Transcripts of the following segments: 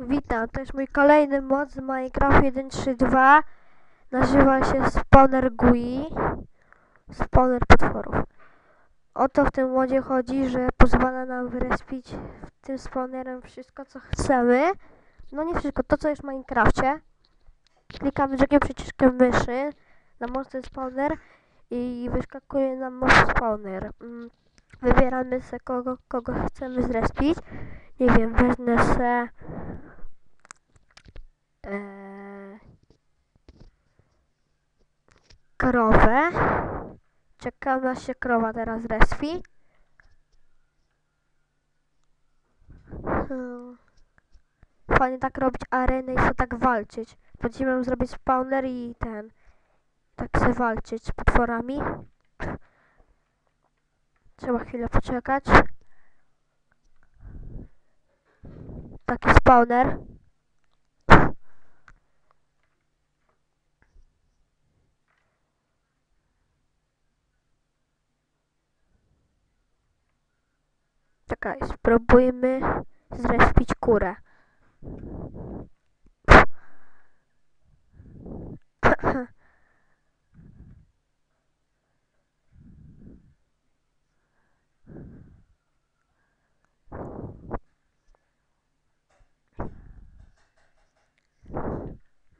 Witam, to jest mój kolejny mod z Minecraft 1.3.2 Nazywa się Spawner GUI Spawner potworów. O to w tym modzie chodzi, że pozwala nam wyrespić tym spawnerem wszystko co chcemy. No nie wszystko, to co jest w Minecrafcie. Klikamy drugim przyciskiem myszy na monster spawner i wyskakuje nam mob spawner. Mm, Wybieramy se kogo, kogo chcemy zrespić. Nie wiem, wezmę se Eee, krowę. Czekam aż się krowa teraz respi. Hmm. Fajnie tak robić arenę i sobie tak walczyć. Będziemy zrobić spawner i ten. Tak się walczyć z potworami. Trzeba chwilę poczekać. Taki spawner. Czekaj, spróbujmy zrespić kurę.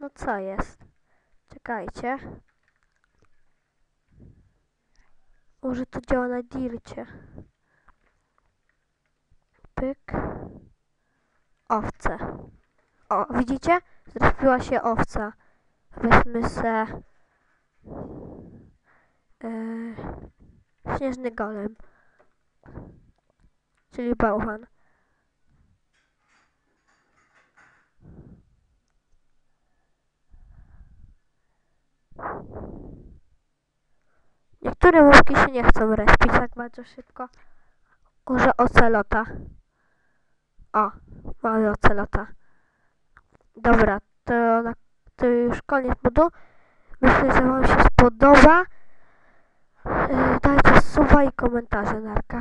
No co jest? Czekajcie. Może to działa na dircie. Pyk. Owce. O, widzicie? Zrespiła się owca. Weźmy se... Yy, śnieżny golem. Czyli bałwan. Niektóre mówki się nie chcą respić tak bardzo szybko. Może ocelota. O, mamy ocelota. Dobra, to, to już koniec modu. Myślę, że Wam się spodoba. Yy, dajcie suba i komentarze, narka.